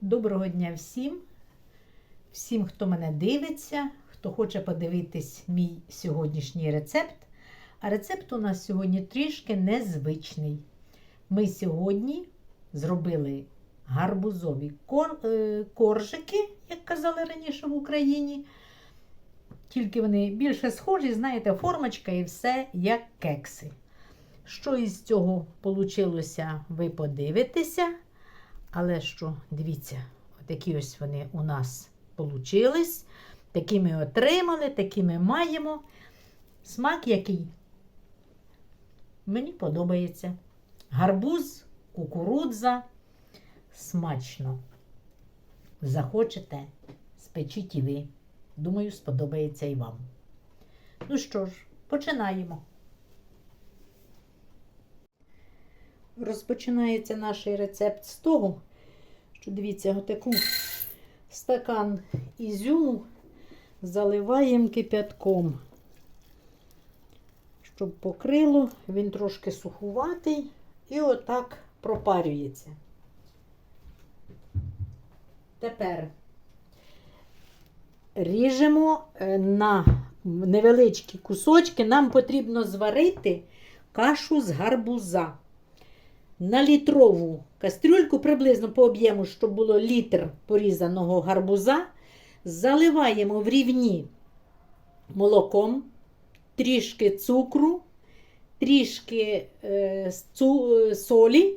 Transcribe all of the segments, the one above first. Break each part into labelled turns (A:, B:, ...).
A: Доброго дня всім, всім, хто мене дивиться, хто хоче подивитись мій сьогоднішній рецепт. А рецепт у нас сьогодні трішки незвичний. Ми сьогодні зробили гарбузові кор, е, коржики, як казали раніше в Україні. Тільки вони більше схожі, знаєте, формочка і все як кекси. Що із цього вийшло, ви подивитеся. Але що, дивіться, такі ось вони у нас получились. Такі ми отримали, такі ми маємо. Смак який? Мені подобається. Гарбуз, кукурудза. Смачно. Захочете, спечіть і ви. Думаю, сподобається і вам. Ну що ж, починаємо. Розпочинається наш рецепт з того, що дивіться, отаку стакан ізюму заливаємо кипятком, щоб покрило, він трошки сухуватий і отак пропарюється. Тепер ріжемо е, на невеличкі кусочки. Нам потрібно зварити кашу з гарбуза на літрову кастрюльку, приблизно по об'єму, щоб було літр порізаного гарбуза, заливаємо в рівні молоком, трішки цукру, трішки е, цу, солі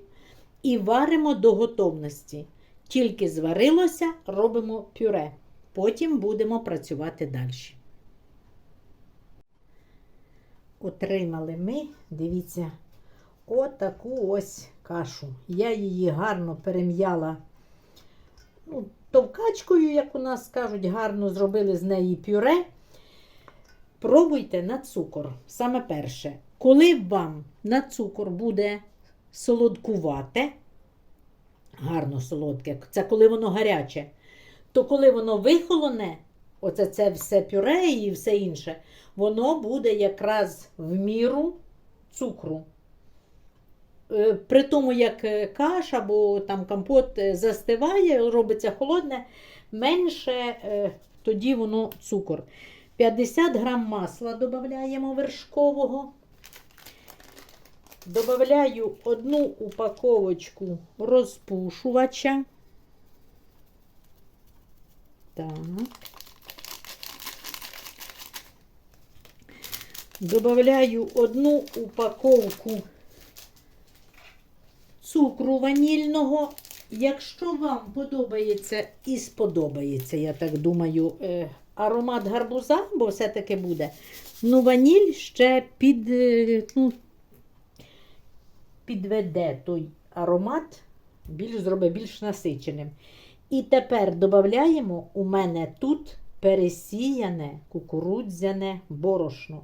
A: і варимо до готовності. Тільки зварилося, робимо пюре. Потім будемо працювати далі. Отримали ми, дивіться, отаку ось кашу. Я її гарно перем'яла ну, товкачкою, як у нас кажуть, гарно зробили з неї пюре. Пробуйте на цукор. Саме перше, коли вам на цукор буде солодкувате, гарно солодке, це коли воно гаряче, то коли воно вихолоне, оце це все пюре і все інше, воно буде якраз в міру цукру. Е, При тому, як е, каша або там компот е, застиває, робиться холодне, менше тоді воно цукор. 50 грам масла додаємо вершкового. Добавляю одну упаковочку розпушувача. Так. Добавляю одну упаковку цукру ванільного. Якщо вам подобається і сподобається, я так думаю, е, аромат гарбуза, бо все-таки буде. Ну, ваніль ще під, е, ну, підведе той аромат, більш зробить більш насиченим. І тепер додаємо у мене тут пересіяне кукурудзяне борошно.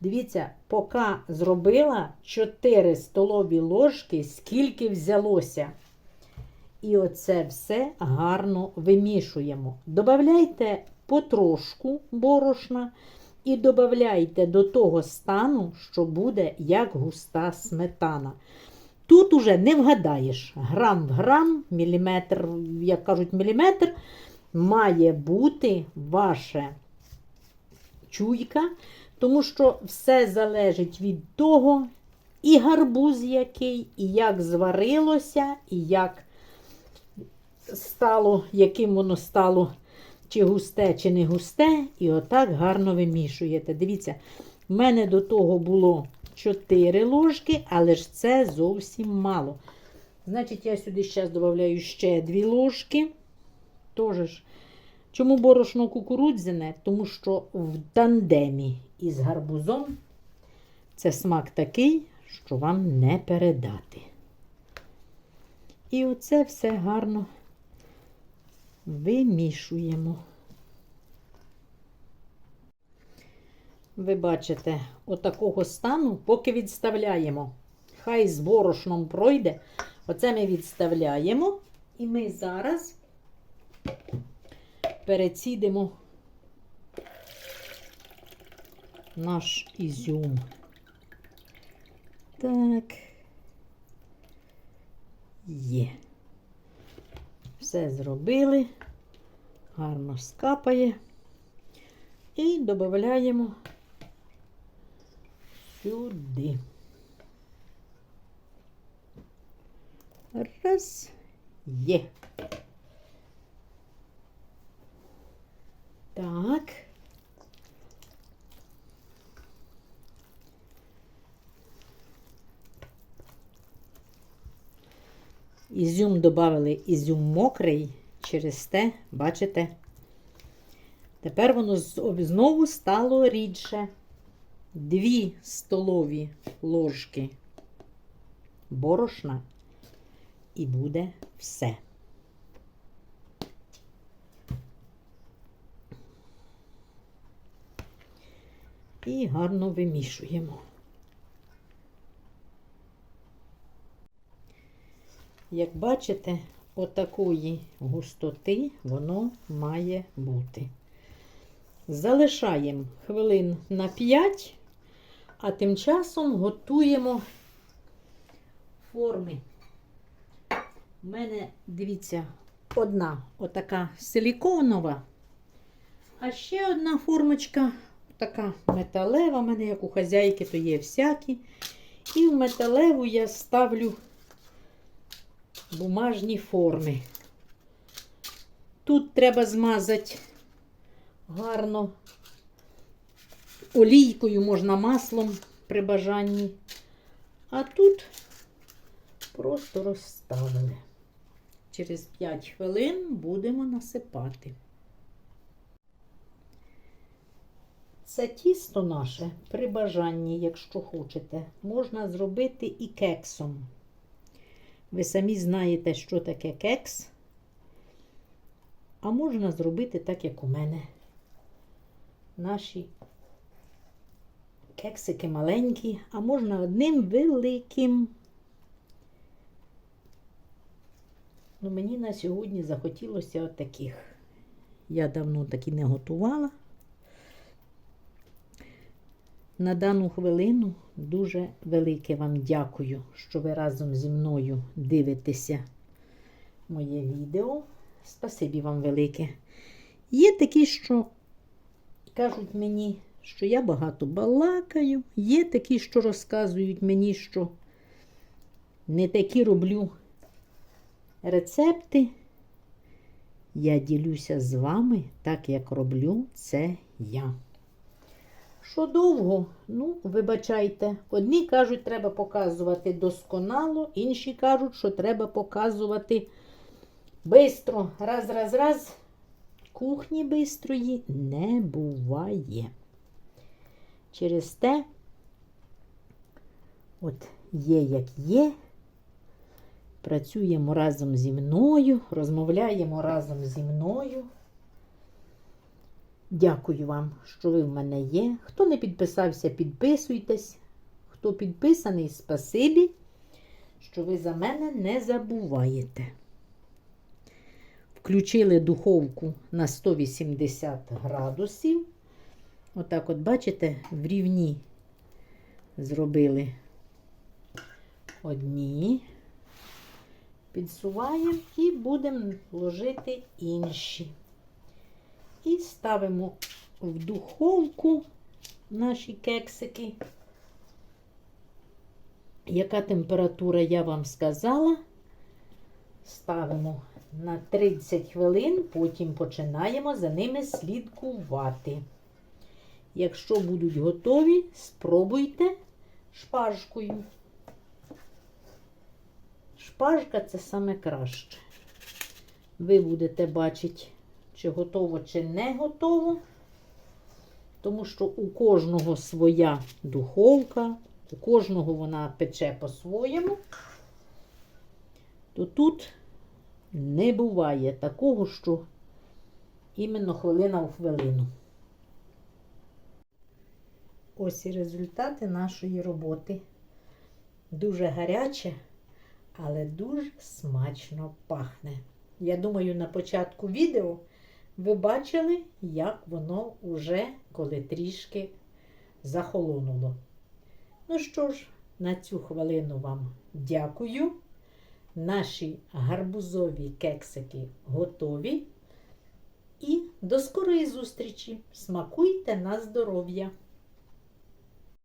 A: Дивіться, поки зробила 4 столові ложки, скільки взялося. І оце все гарно вимішуємо. Добавляйте потрошку борошна і додавайте до того стану, що буде як густа сметана. Тут уже не вгадаєш, грам в грам, міліметр, як кажуть, міліметр, має бути ваша чуйка. Тому що все залежить від того, і гарбуз який, і як зварилося, і як стало, яким воно стало, чи густе, чи не густе. І отак гарно вимішуєте. Дивіться, в мене до того було 4 ложки, але ж це зовсім мало. Значить, я сюди зараз додаю ще 2 ложки. Тож, чому борошно кукурудзяне? Тому що в тандемі із гарбузом це смак такий, що вам не передати. І оце все гарно вимішуємо. Ви бачите, отакого стану, поки відставляємо. Хай з борошном пройде. Оце ми відставляємо. І ми зараз перецідимо наш ізюм. Так. Є. Все зробили, гарно скапає. І додаємо сюди. Раз, є. Так. Ізюм додали ізюм мокрий, через те, бачите, тепер воно знову стало рідше. Дві столові ложки борошна і буде все. І гарно вимішуємо. Як бачите, отакої густоти воно має бути. Залишаємо хвилин на 5, а тим часом готуємо форми. У мене, дивіться, одна отака силіконова, а ще одна формочка така металева. У мене, як у хазяйки, то є всякі. І в металеву я ставлю бумажні форми. Тут треба змазати гарно олійкою, можна маслом при бажанні. А тут просто розставили. Через 5 хвилин будемо насипати. Це тісто наше при бажанні, якщо хочете, можна зробити і кексом. Ви самі знаєте, що таке кекс. А можна зробити так, як у мене. Наші кексики маленькі, а можна одним великим. Ну, мені на сьогодні захотілося отаких. Я давно такі не готувала. На дану хвилину дуже велике вам дякую, що ви разом зі мною дивитеся моє відео. Спасибі вам велике. Є такі, що кажуть мені, що я багато балакаю. Є такі, що розказують мені, що не такі роблю рецепти. Я ділюся з вами так, як роблю це я. Що довго? Ну, вибачайте. Одні кажуть, треба показувати досконало, інші кажуть, що треба показувати бистро. Раз, раз, раз. Кухні бистрої не буває. Через те, от є, як є. Працюємо разом зі мною, розмовляємо разом зі мною. Дякую вам, що ви в мене є. Хто не підписався, підписуйтесь. Хто підписаний, спасибі, що ви за мене не забуваєте. Включили духовку на 180 градусів. Отак, от, бачите, в рівні зробили одні. Підсуваємо і будемо ложити інші. І ставимо в духовку наші кексики. Яка температура, я вам сказала. Ставимо на 30 хвилин, потім починаємо за ними слідкувати. Якщо будуть готові, спробуйте шпажкою. Шпажка це саме краще. Ви будете бачити, чи готово, чи не готово. Тому що у кожного своя духовка, у кожного вона пече по-своєму. То тут не буває такого, що іменно хвилина у хвилину. Ось і результати нашої роботи. Дуже гаряче, але дуже смачно пахне. Я думаю, на початку відео ви бачили, як воно уже коли трішки захолонуло. Ну що ж, на цю хвилину вам дякую. Наші гарбузові кексики готові. І до скорої зустрічі! Смакуйте на здоров'я!